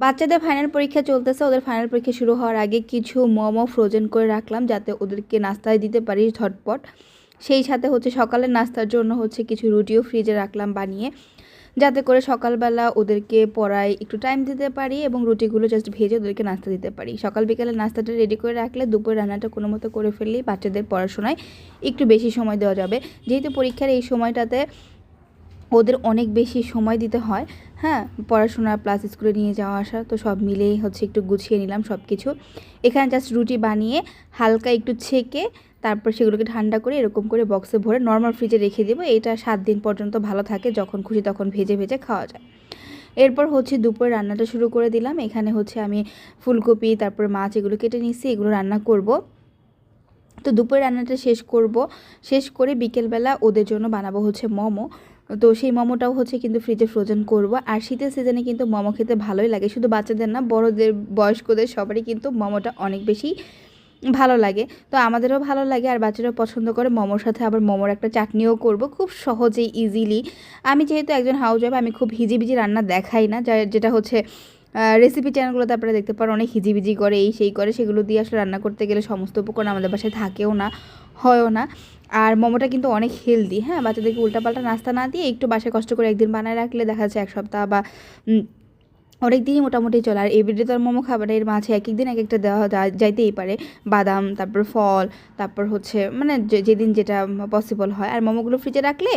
বাচ্চাদের ফাইনাল পরীক্ষা চলতেছে, ওদের ফাইনাল পরীক্ষা শুরু হওয়ার আগে কিছু মোমো ফ্রোজেন করে রাখলাম যাতে ওদেরকে নাস্তায় দিতে পারি ঝটপট। সেই সাথে হচ্ছে সকালের নাস্তার জন্য হচ্ছে কিছু রুটিও ফ্রিজে রাখলাম বানিয়ে, যাতে করে সকালবেলা ওদেরকে পড়ায় একটু টাইম দিতে পারি এবং রুটিগুলো জাস্ট ভেজে ওদেরকে নাস্তা দিতে পারি। সকাল বিকালে নাস্তাটা রেডি করে রাখলে দুপুর রান্নাটা কোনো মতো করে ফেললেই বাচ্চাদের পড়াশোনায় একটু বেশি সময় দেওয়া যাবে। যেহেতু পরীক্ষার এই সময়টাতে ওদের অনেক বেশি সময় দিতে হয় হ্যাঁ পড়াশোনা প্লাস স্কুলে নিয়ে যাওয়া আসা, তো সব মিলেই হচ্ছে একটু গুছিয়ে নিলাম সব কিছু এখানে জাস্ট রুটি বানিয়ে হালকা একটু ছেঁকে, তারপর সেগুলোকে ঠান্ডা করে এরকম করে বক্সে ভরে নর্মাল ফ্রিজে রেখে দেবো। এটা সাত দিন পর্যন্ত ভালো থাকে, যখন খুশি তখন ভেজে ভেজে খাওয়া যায়। এরপর হচ্ছে দুপুরে রান্নাটা শুরু করে দিলাম। এখানে হচ্ছে আমি ফুলকপি, তারপর মাছ এগুলো কেটে নিচ্ছি এগুলো রান্না করব। তো দুপুরে রান্নাটা শেষ করব। শেষ করে বিকেলবেলা ওদের জন্য বানাবো হচ্ছে মোমো। তো সেই মোমোটাও হচ্ছে কিন্তু ফ্রিজে ফ্রোজেন করব। আর শীতের সিজনে কিন্তু মোমো খেতে ভালোই লাগে। শুধু বাচ্চাদের না, বড়দের, বয়স্কদের সবারই কিন্তু মোমোটা অনেক বেশি ভালো লাগে। তো আমাদেরও ভালো লাগে আর বাচ্চারাও পছন্দ করে। মোমোর সাথে আবার মোমোর একটা চাটনিও করব খুব সহজেই ইজিলি আমি যেহেতু একজন হাউস ওয়াইফ আমি খুব হিজিবিজি রান্না দেখাই না। যেটা হচ্ছে রেসিপি চ্যানেলগুলোতে আপনারা দেখতে পারেন, অনেক হিজিবিজি করে, এই সেই করে, সেগুলো দিয়ে আসলে রান্না করতে গেলে সমস্ত উপকরণ আমাদের বাসায় থাকেও না, হয়ও না। আর মোমোটা কিন্তু অনেক হেলদি হ্যাঁ? বাচ্চাদেরকে উল্টাপাল্টা নাস্তা না দিয়ে একটু বাসায় কষ্ট করে একদিন বানায় রাখলে দেখা যাচ্ছে এক সপ্তাহ বা অনেক দিনই মোটামুটি চলে। আর এভরিডে তো আর মোমো খাবারের মাঝে এক একদিন এক একটা দেওয়া যাইতেই পারে। বাদাম, তারপর ফল, তারপর হচ্ছে মানে যেদিন যেটা পসিবল হয়। আর মোমোগুলো ফ্রিজে রাখলে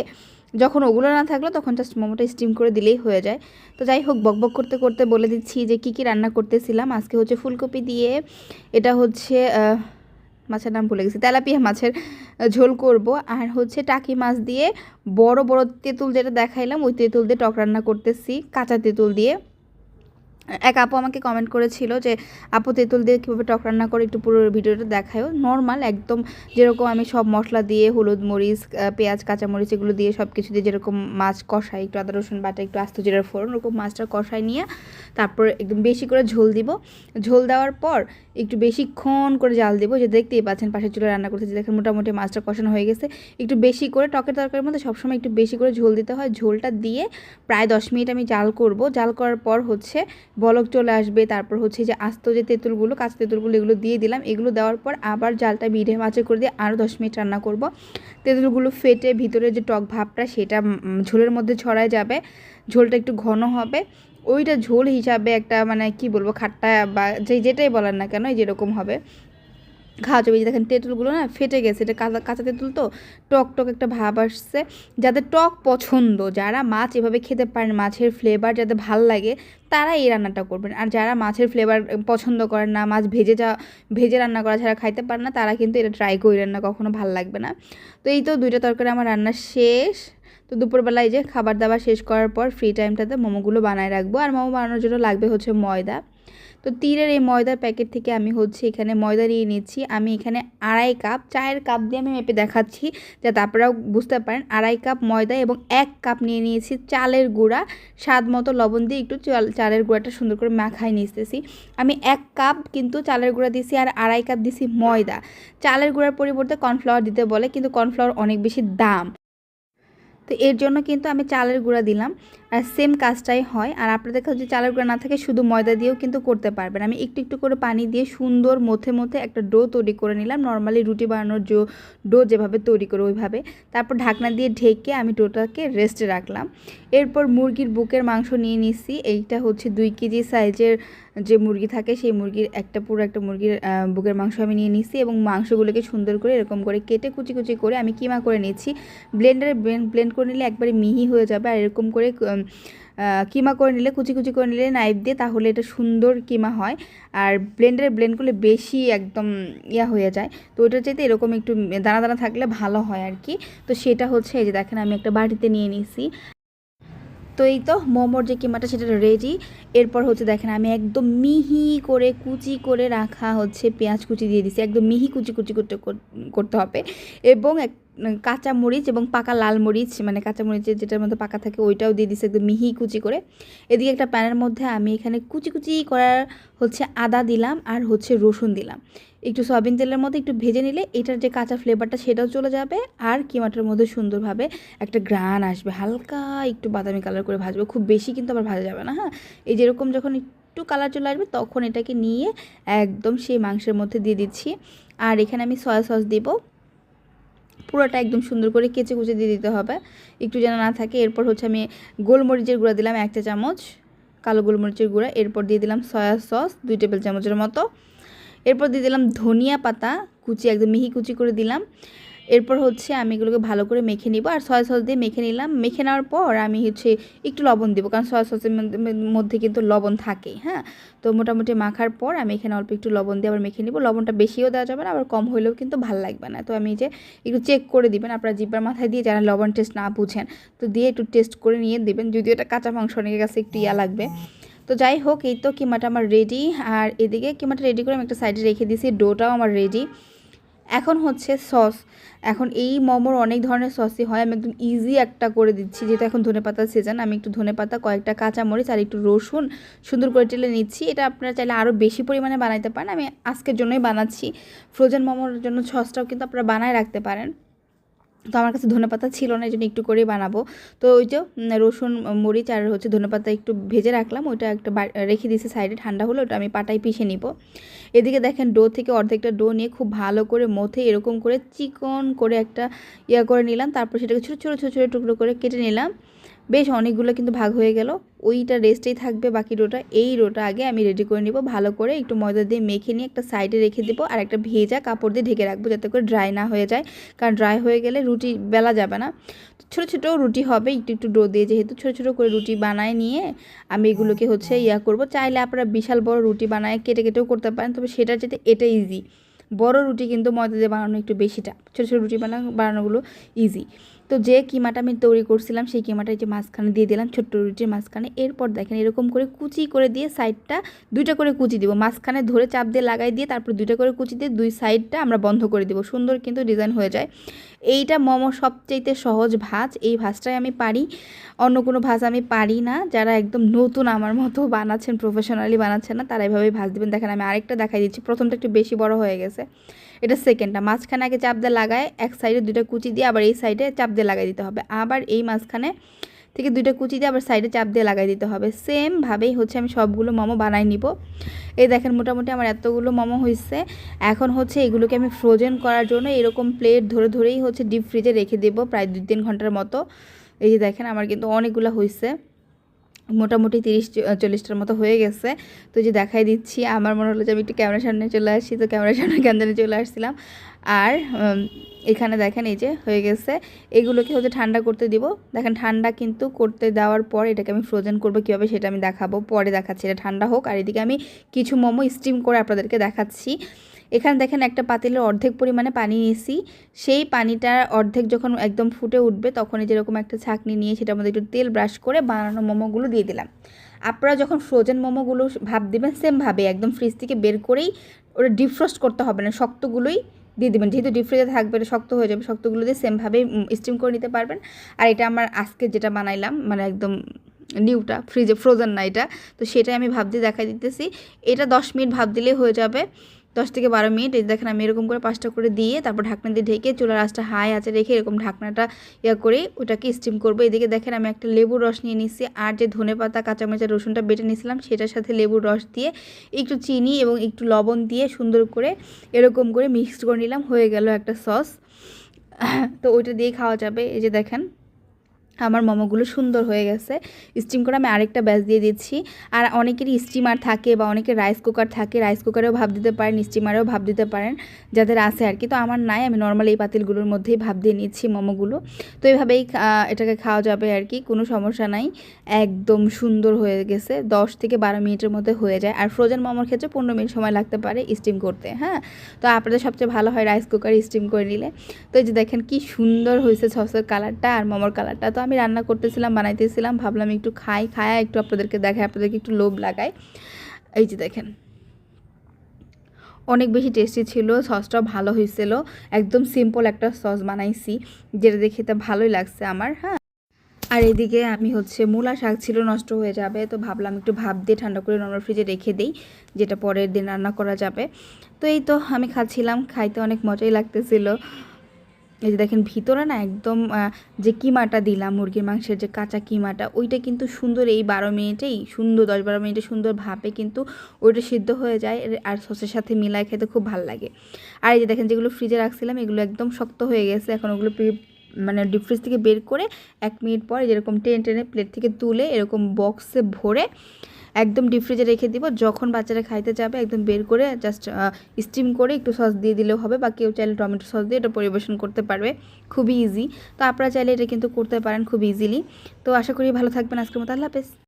যখন ওগুলো না থাকল তখন জাস্ট মোমোটা স্টিম করে দিলেই হয়ে যায়। তো যাই হোক বকবক করতে করতে বলে দিচ্ছি যে কী কী রান্না করতেছিলাম। আজকে হচ্ছে ফুলকপি দিয়ে এটা হচ্ছে মাছের নাম ভুলে গেছি, তেলাপিয়া মাছের ঝোল করব। আর হচ্ছে টাকি মাছ দিয়ে বড় বড় তেঁতুল যেটা দেখাইলাম, ওই তেঁতুল দিয়ে টক রান্না করতেছি, কাঁচা তেঁতুল দিয়ে। এক আপু আমাকে কমেন্ট করেছিল যে, আপু তেঁতুল দিয়ে কীভাবে টক রান্না করে একটু পুরো ভিডিওটা দেখায়ও। নর্মাল একদম যেরকম আমি সব মশলা দিয়ে হলুদ মরিচ পেঁয়াজ, কাঁচামরিচ এগুলো দিয়ে সব কিছু দিয়ে যেরকম মাছ কষাই, একটু আদা, রসুন বাটা, একটু আস্ত জিরার ফোড়ন, ওরকম মাছটা কষাই নিয়ে তারপর একদম বেশি করে ঝোল দিব। ঝোল দেওয়ার পর একটু বেশিক্ষণ করে জাল দেবো যে, দেখতেই পাচ্ছেন পাশের চুলে রান্না করতেছি, দেখেন মোটামুটি মাছটা কষানো হয়ে গেছে। একটু বেশি করে টকের তরকারির মধ্যে সবসময় একটু বেশি করে ঝোল দিতে হয়। ঝোলটা দিয়ে প্রায় দশ মিনিট আমি জাল করব। জাল করার পর হচ্ছে বলক চলে আসবে, তারপর হচ্ছে যে আস্ত যে তেঁতুলগুলো, কাঁচা তেঁতুলগুলো এগুলো দিয়ে দিলাম, এগুলো দেওয়ার পর আবার জালটা মিডিয়াম মাছে করে দিয়ে আরও দশ মিনিট রান্না করব। তেঁতুলগুলো ফেটে ভিতরে যে টক ভাবটা সেটা ঝোলের মধ্যে ছড়ায় যাবে, ঝোলটা একটু ঘন হবে। ওইটা ঝোল হিসাবে একটা মানে কি বলব, খাট্টা বা যে যেটাই বলার না কেন যেরকম হবে। এই যে দেখেন তেঁতুলগুলো না ফেটে গেছে। এটা কাঁচা কাঁচা তেঁতুল তো, টক টক একটা ভাব আসছে। যাদের টক পছন্দ, যারা মাছ এভাবে খেতে পারেন মাছের ফ্লেভার যাদের ভালো লাগে, তারা এই রান্নাটা করবেন। আর যারা মাছের ফ্লেভার পছন্দ করেন না, মাছ ভেজে যা, ভেজে রান্না করা ছাড়া খাইতে পারেন না, তারা কিন্তু এটা ট্রাই করেন না কখনো ভালো লাগবে না। তো এই তো দুইটা তরকারি আমার রান্না শেষ। তো দুপুরবেলায় যে খাবার দাবার শেষ করার পর ফ্রি টাইমটাতে মোমোগুলো বানায় রাখব। আর মোমো বানানোর জন্য লাগবে হচ্ছে ময়দা। তো তীরের এই ময়দার প্যাকেট থেকে আমি হচ্ছে এখানে ময়দা নিয়ে নিচ্ছি। আমি এখানে আড়াই কাপ চায়ের কাপ দিয়ে আমি মেপে দেখাচ্ছি, যাতে আপনারাও বুঝতে পারেন। আড়াই কাপ ময়দা এবং এক কাপ নিয়ে নিয়েছি চালের গুঁড়া। স্বাদ মতো লবণ দিয়ে একটু চাল- চালের গুঁড়াটা সুন্দর করে মাখাই নিতেছি আমি এক কাপ কিন্তু চালের গুঁড়া দিছি আর আড়াই কাপ দিছি ময়দা। চালের গুঁড়ার পরিবর্তে কর্নফ্লাওয়ার দিতে বলে, কিন্তু কর্নফ্লাওয়ার অনেক বেশি দাম। তো এর জন্য কিন্তু আমি চালের গুঁড়া দিলাম। আর সেম কাজটাই হয়। আর আপনাদের কাছে যদি চালের গুঁড়া না থাকে, শুধু ময়দা দিয়েও কিন্তু করতে পারবেন। আমি একটু একটু করে পানি দিয়ে সুন্দর মধ্যে মধ্যে একটা ডো তৈরি করে নিলাম। নর্মালি রুটি বানানোর জো ডো যেভাবে তৈরি করে ওইভাবে। তারপর ঢাকনা দিয়ে ঢেকে আমি ডোটাকে রেস্টে রাখলাম। এরপর মুরগির বুকের মাংস নিয়ে নিচ্ছি এইটা হচ্ছে দুই কেজি সাইজের যে মুরগি থাকে সেই মুরগির একটা পুরো একটা মুরগির বুকের মাংস আমি নিয়ে নিচ্ছি এবং মাংসগুলোকে সুন্দর করে এরকম করে কেটে কুচি কুচি করে আমি কিমা করে নিচ্ছি ব্লেন্ডারে ব্লেন্ড করে নিলে একবারে মিহি হয়ে যাবে আর এরকম করে কিমা করে নিলে, কুচি কুচি করে নিলে নাইফ দিয়ে তাহলে এটা সুন্দর কিমা হয় আর ব্লেন্ডারে ব্লেন্ড করলে বেশি একদম ইয়া হয়ে যায়। তো ওটার চাইতে এরকম একটু দানা দানা থাকলে ভালো হয় আর কি। তো সেটা হচ্ছে এই যে দেখেন আমি একটা বাটিতে নিয়ে নিছি। তো এই তো মোমোর যে কিমাটা সেটা রেডি এরপর হচ্ছে দেখেন, আমি একদম মিহি করে কুচি করে রাখা হচ্ছে পেঁয়াজ কুচি দিয়ে দিছি। একদম মিহি কুচি কুচি করতে করতে হবে। এবং এক কাঁচা মরিচ এবং পাকা লাল মরিচ মানে কাঁচা মরিচের যেটার মধ্যে পাকা থাকে ওইটাও দিয়ে দিছি একদম মিহি কুচি করে। এদিকে একটা প্যানের মধ্যে আমি এখানে কুচি কুচি করার হচ্ছে আদা দিলাম আর হচ্ছে রসুন দিলাম। একটু সয়াবিন তেলের মধ্যে একটু ভেজে নিলে এটার যে কাঁচা ফ্লেভারটা সেটাও চলে যাবে আর কিমাটার মধ্যে সুন্দরভাবে একটা গ্রান আসবে, হালকা একটু বাদামি কালার করে ভাজবে। খুব বেশি কিন্তু আবার ভাজা যাবে না হ্যাঁ? এই যেরকম যখন একটু কালার চলে আসবে তখন এটাকে নিয়ে একদম সেই মাংসের মধ্যে দিয়ে দিচ্ছি। আর এখানে আমি সয়া সস দিব। পুরোটা একদম সুন্দর করে কেচে কুচে দিয়ে দিতে হবে। একটু যেন না থাকে, এরপর হচ্ছে আমি গোলমরিচের গুঁড়া দিলাম একটা চামচ, কালো গোলমরিচের গুঁড়া, এরপর দিয়ে দিলাম সয়া সস দুই টেবিল চামচের মতো। এরপর দিয়ে দিলাম ধনিয়া পাতা, কুচি একদম মিহি কুচি করে দিলাম। এরপর হচ্ছে আমি এগুলোকে ভালো করে মেখে নিব। আর সয়া সস দিয়ে মেখে নিলাম। মেখে নেওয়ার পর আমি হচ্ছে একটু লবণ দিব, কারণ সয়া সসের মধ্যে কিন্তু লবণ থাকে হ্যাঁ? তো মোটামুটি মাখার পর আমি এখানে অল্প একটু লবণ দিয়ে আবার মেখে নিব। লবণটা বেশিও দেওয়া যাবে না, আবার কম হলেও কিন্তু ভালো লাগবে না। তো আমি যে একটু চেক করে দিবেন, আপনারা জিব্বার মাথায় দিয়ে যারা লবণ টেস্ট না বুঝেন, তো দিয়ে একটু টেস্ট করে নিয়ে দিবেন। যদিও এটা কাঁচা মাংস, অনেকের কাছে একটু ইয়া লাগবে। তো যাই হোক, এই তো কিমাটা আমার রেডি আর এদিকে কিমাটা রেডি করে আমি একটা সাইডে রেখে দিয়েছি, ডোটাও আমার রেডি এখন হচ্ছে সস। এখন এই মোমোর অনেক ধরনের সসই হয়। আমি একদম ইজি একটা করে দিচ্ছি। যেহেতু এখন ধনে পাতার সিজন আমি একটু ধনে পাতা, কয়েকটা কাঁচামরিচ আর একটু রসুন সুন্দর করে টেলে নিচ্ছি। এটা আপনারা চাইলে আরও বেশি পরিমাণে বানাইতে পারেন। আমি আজকের জন্যই বানাচ্ছি। ফ্রোজেন মোমোর জন্য সসটাও কিন্তু আপনারা বানায় রাখতে পারেন। তো আমার কাছে ধনেপাতা ছিল না এই জন্য একটু করেই বানাবো। তো ওই যে রসুন মরিচ আর হচ্ছে ধনেপাতা একটু ভেজে রাখলাম, ওইটা একটা রেখে দিয়েছি সাইডে, ঠান্ডা হলো ওটা আমি পাটায় পিষে নিব। এদিকে দেখেন ডো থেকে অর্ধেকটা ডো নিয়ে খুব ভালো করে মথে এরকম করে চিকন করে একটা ইয়া করে নিলাম, তারপর সেটাকে ছোটো ছোটো ছোটো ছোটো, টুকরো করে কেটে নিলাম। বেশ অনেকগুলো কিন্তু ভাগ হয়ে গেল। ওইটা রেস্টেই থাকবে, বাকি রোটা, এই রোটা আগে আমি রেডি করে নিব, ভালো করে একটু ময়দা দিয়ে মেখে নিয়ে একটা সাইডে রেখে দেবো আর একটা ভেজা কাপড় দিয়ে ঢেকে রাখব যাতে করে ড্রাই না হয়ে যায়। কারণ ড্রাই হয়ে গেলে রুটি বেলা যাবে না। ছোটো ছোটো রুটি হবে, একটু একটু ডো দিয়ে যেহেতু ছোটো ছোটো করে রুটি বানায় নিয়ে আমি এগুলোকে হচ্ছে ইয়া করব। চাইলে আপনারা বিশাল বড় রুটি বানায় কেটে, কেটেও করতে পারেন, তবে সেটার যেতে এটা ইজি বড় রুটি কিন্তু ময়দা দিয়ে বানানো একটু বেশিটা। ছোটো ছোটো রুটি বানানো, বানানোগুলো ইজি তো যে কিমাটা আমি তৈরি করছিলাম, সেই কিমাটা যে মাঝখানে দিয়ে দিলাম, ছোট্ট রুটির মাঝখানে। এরপর দেখেন এরকম করে কুচি করে দিয়ে সাইডটা দুইটা করে কুচি দিব। মাঝখানে ধরে চাপ দিয়ে লাগাই দিয়ে তারপর দুইটা করে কুচি দিয়ে দুই সাইডটা আমরা বন্ধ করে দিব। সুন্দর কিন্তু ডিজাইন হয়ে যায়। এইটা মোমো সবচাইতে সহজ ভাজ। এই ভাজটাই আমি পারি। অন্য কোনো ভাজ আমি পারি না। যারা একদম নতুন আমার মতো বানাচ্ছেন প্রফেশনালি বানাচ্ছেন না, তারা এভাবেই ভাজ দেবেন। দেখেন আমি আরেকটা দেখাই দিচ্ছি। প্রথমটা একটু বেশি বড় হয়ে গেছে। এটা সেকেন্ডটা মাঝখানে আগে চাপ দিয়ে লাগায়, এক সাইডে দুইটা কুচি দিয়ে আবার এই সাইডে চাপ দিয়ে লাগাই দিতে হবে। আবার এই মাঝখানে থেকে দুইটা কুচি দিয়ে আবার সাইডে চাপ দিয়ে লাগাই দিতে হবে। সেমভাবেই হচ্ছে আমি সবগুলো মোমো বানাই নিব। এই দেখেন মোটামুটি আমার এতগুলো মোমো হয়েছে এখন হচ্ছে এগুলোকে আমি ফ্রোজেন করার জন্য এরকম প্লেট ধরে ধরেই হচ্ছে ডিপ ফ্রিজে রেখে দেবো প্রায় দুই তিন ঘণ্টার মতো। এই যে দেখেন আমার কিন্তু অনেকগুলো হয়েছে মোটামুটি তিরিশ চল্লিশটার মতো হয়ে গেছে। তো যে দেখাই দিচ্ছি, আমার মনে হলো যে আমি একটু ক্যামেরার সামনে চলে আসছি তো ক্যামেরার সামনে কেন চলে আসছিলাম। আর এখানে দেখেন এই যে হয়ে গেছে। এগুলোকে হচ্ছে ঠান্ডা করতে দিব। দেখেন ঠান্ডা কিন্তু করতে দেওয়ার পর এটাকে আমি ফ্রোজেন করব কীভাবে সেটা আমি দেখাবো। পরে দেখাচ্ছি, এটা ঠান্ডা হোক। আর এদিকে আমি কিছু মোমো স্টিম করে আপনাদেরকে দেখাচ্ছি। এখানে দেখেন একটা পাতিলের অর্ধেক পরিমাণে পানি নিয়েছি। সেই পানিটার অর্ধেক যখন একদম ফুটে উঠবে, তখনই যেরকম একটা ছাঁকনি নিয়ে সেটার মধ্যে একটু তেল ব্রাশ করে বানানো মোমোগুলো দিয়ে দিলাম। আপনারা যখন ফ্রোজেন মোমোগুলো ভাব দেবেন সেমভাবে একদম ফ্রিজ থেকে বের করেই ওটা ডিফ্রস্ট করতে হবে না, শক্তগুলোই দিয়ে দেবেন। যেহেতু ডিপ ফ্রিজে থাকবে শক্ত হয়ে যাবে, শক্তগুলো দিয়ে সেমভাবেই স্টিম করে নিতে পারবেন। আর এটা আমার আজকে যেটা বানাইলাম মানে একদম নিউটা ফ্রিজে ফ্রোজেন না এটা, তো সেটাই আমি ভাব দিয়ে দেখাই দিতেছি। এটা দশ মিনিট ভাব দিলেই হয়ে যাবে। দশ থেকে বারো মিনিট, এই দেখেন আমি এরকম করে পাঁচটা করে দিয়ে তারপর ঢাকনা দিয়ে ঢেকে চুলার আঁচটা হাই আছে রেখে এরকম ঢাকনাটা ইয়া করে ওটাকে স্টিম করব। এদিকে দেখেন আমি একটা লেবুর রস নিয়ে নিচ্ছি আর যে ধনে পাতা কাঁচামরিচা রসুনটা বেটে নিয়েছিলাম সেটার সাথে লেবুর রস দিয়ে একটু চিনি এবং একটু লবণ দিয়ে সুন্দর করে এরকম করে মিক্সড করে নিলাম। হয়ে গেল একটা সস তো ওইটা দিয়ে খাওয়া যাবে। এই যে দেখেন আমার মোমোগুলো সুন্দর হয়ে গেছে। স্টিম করে আমি আরেকটা ব্যাচ দিয়ে দিচ্ছি। আর অনেকেরই স্টিমার থাকে বা অনেকের রাইস কুকার থাকে রাইস কুকারেও ভাব দিতে পারেন স্টিমারেও ভাব দিতে পারেন, যাদের আছে আর কি। তো আমার নাই, আমি নর্মাল এই পাতিলগুলোর মধ্যেই ভাব দিয়ে নিচ্ছি মোমোগুলো। তো এইভাবেই এটাকে খাওয়া যাবে আর কি, কোনো সমস্যা নাই। একদম সুন্দর হয়ে গেছে, দশ থেকে বারো মিনিটের মধ্যে হয়ে যায়। আর ফ্রোজেন মোমোর ক্ষেত্রে পনেরো মিনিট সময় লাগতে পারে স্টিম করতে হ্যাঁ? তো আপনাদের সবচেয়ে ভালো হয় রাইস কুকার স্টিম করে নিলে। তো এই যে দেখেন কি সুন্দর হয়েছে সসের কালারটা আর মোমোর কালারটা তো আমি রান্না করতেছিলাম, বানাইতেছিলাম, ভাবলাম একটু খাই, খায়া একটু আপনাদেরকে দেখাই, আপনাদেরকে একটু লোভ লাগাই। এই যে দেখেন। অনেক বেশি টেস্টি ছিল সসটাও ভালো হয়েছিল একদম সিম্পল একটা সস বানাইছি, যেটা দেখে তো ভালোই লাগছে আমার হ্যাঁ। আর এদিকে আমি হচ্ছে মূলা শাক ছিল, নষ্ট হয়ে যাবে, তো ভাবলাম একটু ভাব দিয়ে ঠান্ডা করে নর্মাল ফ্রিজে রেখে দিই, যেটা পরের দিন রান্না করা যাবে। তো এই তো আমি খাচ্ছিলাম, খাইতে অনেক মজাই লাগতেছিল। এই যে দেখেন ভিতরে না একদম যে কিমাটা দিলাম, মুরগির মাংসের যে কাঁচা কিমাটা, ওইটা কিন্তু সুন্দর এই বারো মিনিটেই, সুন্দর দশ বারো মিনিটে সুন্দর ভাপে কিন্তু ওইটা সিদ্ধ হয়ে যায় আর সসের সাথে মিলায় খেতে খুব ভালো লাগে। আর এই যে দেখেন যেগুলো ফ্রিজে রাখছিলাম, এগুলো একদম শক্ত হয়ে গেছে, এখন ওগুলো মানে ডিপ ফ্রিজ থেকে বের করে এক মিনিট পর যেরকম টেনে টেনে প্লেট থেকে তুলে এরকম বক্সে ভরে একদম ডিপ ফ্রিজে রেখে দিব। যখন বাচ্চারা খাইতে যাবে, একদম বের করে জাস্ট স্টিম করে একটু সস দিয়ে দিলেও হবে বা কেউ চাইলে টমেটো সস দিয়ে এটা পরিবেশন করতে পারবে। খুবই ইজি তো আপনারা চাইলে এটা কিন্তু করতে পারেন খুব ইজিলি তো আশা করি ভালো থাকবেন আজকের মতো। আল্লাহ হাফেজ।